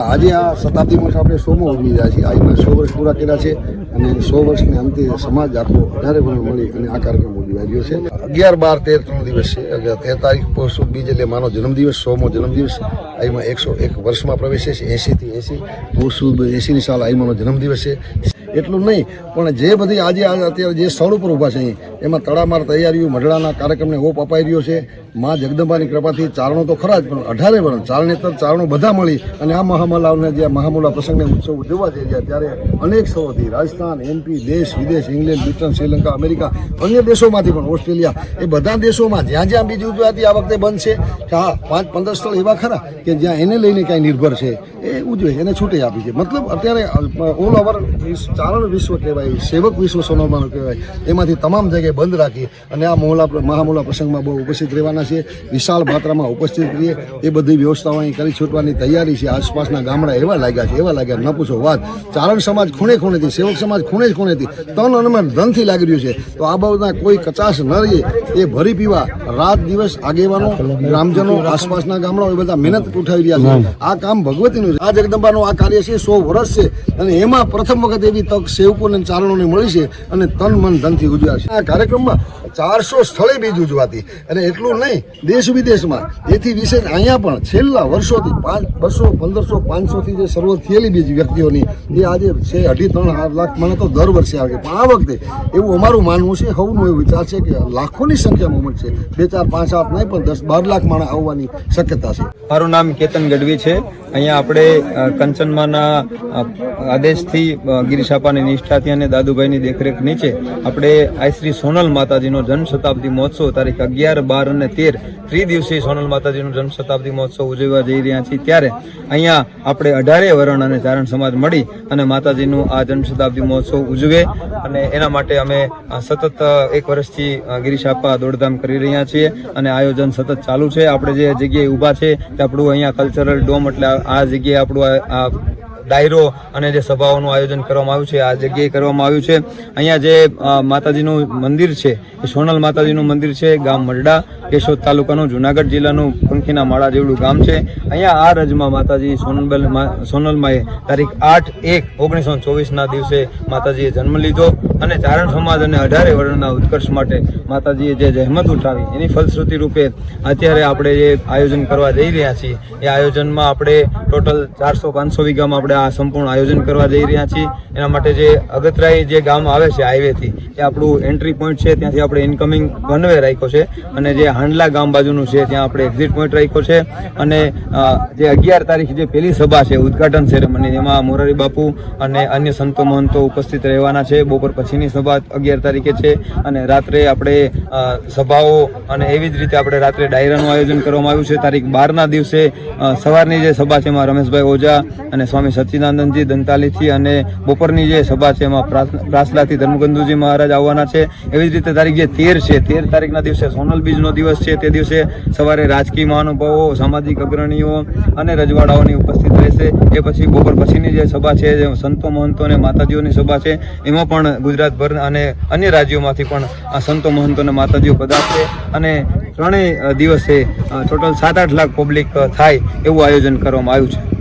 આજે આ શતાબ્દી વર્ષ આપણે સોમો ઉજવી રહ્યા છીએ. આજના સો વર્ષ પૂરા કર્યા છે અને સો વર્ષને અંતે સમાજ આખો વધારે પણ મળી અને આ કાર્યક્રમ ઉજવાઈ રહ્યો છે. અગિયાર બાર તેર ત્રણ દિવસ છે. તેર તારીખ પરસો બીજ એટલે માનો જન્મદિવસ, સોમો જન્મદિવસ. આઈમાં એકસો એક વર્ષમાં પ્રવેશે છે. એંશીથી એંશી પોષ એંશીની સાલ આઈમાનો જન્મદિવસ છે. એટલું નહીં, પણ જે બધી આજે અત્યારે જે સ્થળ ઉપર ઊભા છે એમાં તડામાર તૈયારીઓ, મઢડાના કાર્યક્રમને ઓપ અપાઈ રહ્યો છે. મા જગદંબાની કૃપાથી ચારણો તો ખરા જ, પણ અઢારે વર્ષ ચારણેતર ચારણો બધા મળી અને આ મહામલાઓને જે મહામલા પ્રસંગને ઉત્સવ ઉજવવા જઈ રહ્યા ત્યારે અનેક સ્થળોથી રાજસ્થાન એમપી દેશ, વિદેશ, ઇંગ્લેન્ડ, બ્રિટન, શ્રીલંકા, અમેરિકા, અન્ય દેશોમાંથી પણ, ઓસ્ટ્રેલિયા, એ બધા દેશોમાં જ્યાં જ્યાં બીજી ઉજવાતી આ વખતે બંધ છે હા, પાંચ પંદર સ્થળ એવા ખરા કે જ્યાં એને લઈને કાંઈ નિર્ભર છે, એ ઉજવે એને છૂટી આપી છે. મતલબ અત્યારે ઓલ ઓવર ચારણ વિશ્વ કહેવાય, સેવક વિશ્વ સોનામાં કહેવાય. એમાંથી તમામ જગ્યાએ બંધ રાખી અને આ મોહલા મહામોલા પ્રસંગમાં બહુ ઉપસ્થિત રહેવાના છે વિશાળ માત્રામાં ઉપસ્થિત રહીએ. એ બધી વ્યવસ્થાઓ અહીં કરી છૂટવાની તૈયારી છે. આસપાસના ગામડા એવા લાગ્યા છે, એવા લાગ્યા. ન પૂછો વાત. ચારણ સમાજ ખૂણે ખૂણેથી, સેવક સમાજ ખૂણે જ ખૂણેથી, તન અનમન ધનથી લાગી રહ્યું છે. તો આ બાબતના કોઈ કચાશ ન રહીએ. એ ભરી પીવા, રાત દિવસ આગેવાનો, ગ્રામજનો, આસપાસના ગામડાઓ, એ બધા મહેનત ઉઠાવી રહ્યા છે. આ કામ ભગવતીનું છે. આ જગદંબાનું આ કાર્ય છે, સો વર્ષ છે. અને એમાં પ્રથમ વખત એવી તક સેવકોને ચારણોને મળી છે અને તન મન ધનથી છે. આ કાર્યક્રમમાં ચારસો સ્થળે બીજ ઉજવાતી અને એટલું નહીં, દેશ વિદેશમાં. એથી વિશેષ અહીંયા પણ છેલ્લા વર્ષોથી પાંચ, બસો, પંદરસો, પાંચસોથી જે શરૂઆત થયેલી બીજ વ્યક્તિઓની એ આજે છે, અઢી, ત્રણ લાખ મને તો દર વર્ષે આવે પણ આ વખતે એવું અમારું માનવું છે સૌનું એવું વિચાર છે કે લાખોની સંખ્યામાં ઉમટ છે. બે ચાર, પાંચ, આઠ નહીં, પણ દસ, બાર લાખ માણસ આવવાની શક્યતા છે. મારું નામ કેતન ગઢવી છે. અહીંયા આપણે કંચનમાના આદેશથી ગિરીશાપાની નિષ્ઠાથી અને દાદુભાઈની દેખરેખ નીચે આપણે આઈ શ્રી સોનલ માતાજીનો જન્મ શતાબ્દી મહોત્સવ તારીખ અગિયાર બાર અને તેર ત્રિદિવસીય સોનલ માતાજીનો જન્મ શતાબ્દી મહોત્સવ ઉજવવા જઈ રહ્યા છીએ. ત્યારે અહીંયા આપણે અઢારે વરણ અને ચારણ સમાજ મળી અને માતાજીનું આ જન્મ શતાબ્દી મહોત્સવ ઉજવે અને એના માટે અમે સતત એક વર્ષથી અ, ગિરીશાપા દોડધામ કરી રહ્યા છીએ અને આયોજન સતત ચાલુ છે. આપણે જે જગ્યાએ ઊભા છે તે આપણું અહીંયા કલ્ચરલ ડોમ એટલે આ- જગ્યાએ આપણું આ ડાયરો અને જે સભાઓનું આયોજન કરવામાં આવ્યું છે, આ જગ્યાએ કરવામાં આવ્યું છે. અહીંયા જે માતાજીનું મંદિર છે, એ સોનલ માતાજીનું મંદિર છે, ગામ મરડા, કેશોદ તાલુકાનું જુનાગઢ જિલ્લાનું પંખીના માળા જેવડું ગામ છે. અહીંયા આ રજમાં માતાજી સોનલબેન સોનલમાએ તારીખ આઠ એક ઓગણીસો ચોવીસના દિવસે માતાજીએ જન્મ લીધો અને ચારણ સમાજ અને અઢારે વર્ણના ઉત્કર્ષ માટે માતાજીએ જે જહેમત ઉઠાવી, એની ફલશ્રુતિ રૂપે અત્યારે આપણે જે આયોજન કરવા જઈ રહ્યા છીએ, એ આયોજનમાં આપણે ટોટલ ચારસો પાંચસો વીઘામાં આપણે આ સંપૂર્ણ આયોજન કરવા જઈ રહ્યા છીએ. એના માટે જે અગતરાઈ જે ગામ આવે છે હાઈવેથી એ આપણું એન્ટ્રી પોઈન્ટ છે. ત્યાંથી આપણે ઇન્કમિંગ વનવે રાખ્યો છે અને જે હાંડલા ગામ બાજુનું છે, ત્યાં આપણે એક્ઝિટ પોઈન્ટ રાખ્યો છે. અને જે અગિયાર તારીખ જે પહેલી સભા છે, ઉદઘાટન સેરેમની એમાં મોરારી બાપુ અને અન્ય સંતો મહંતો ઉપસ્થિત રહેવાના છે. બપોર પછીની સભા અગિયાર તારીખે છે અને રાત્રે આપણે સભાઓ અને એવી જ રીતે આપણે રાત્રે ડાયરાનું આયોજન કરવામાં આવ્યું છે. તારીખ બારના દિવસે સવારની જે સભા છે, એમાં રમેશભાઈ ઓઝા અને સ્વામી સચ્ચિદાનંદજી દંતાલીથી અને બપોરની જે સભા છે એમાં પ્રાસ- પ્રાસલાથી ધર્મગંધુજી મહારાજ આવવાના છે. એવી જ રીતે તારીખ જે તેર છે, તેર તારીખના દિવસે સોનલ બીજનો દિવસ છે. તે દિવસે સવારે રાજકીય મહાનુભાવો, સામાજિક અગ્રણીઓ અને રજવાડાઓની ઉપસ્થિત રહેશે. એ પછી બપોર પછીની જે સભા છે, જે સંતો, મહંતો અને માતાજીઓની સભા છે, એમાં પણ ગુજરાતભર અને અન્ય રાજ્યોમાંથી પણ આ સંતો, મહંતો અને માતાજીઓ પધારશે. અને ત્રણેય દિવસે ટોટલ સાત આઠ લાખ પબ્લિક થાય એવું આયોજન કરવામાં આવ્યું છે.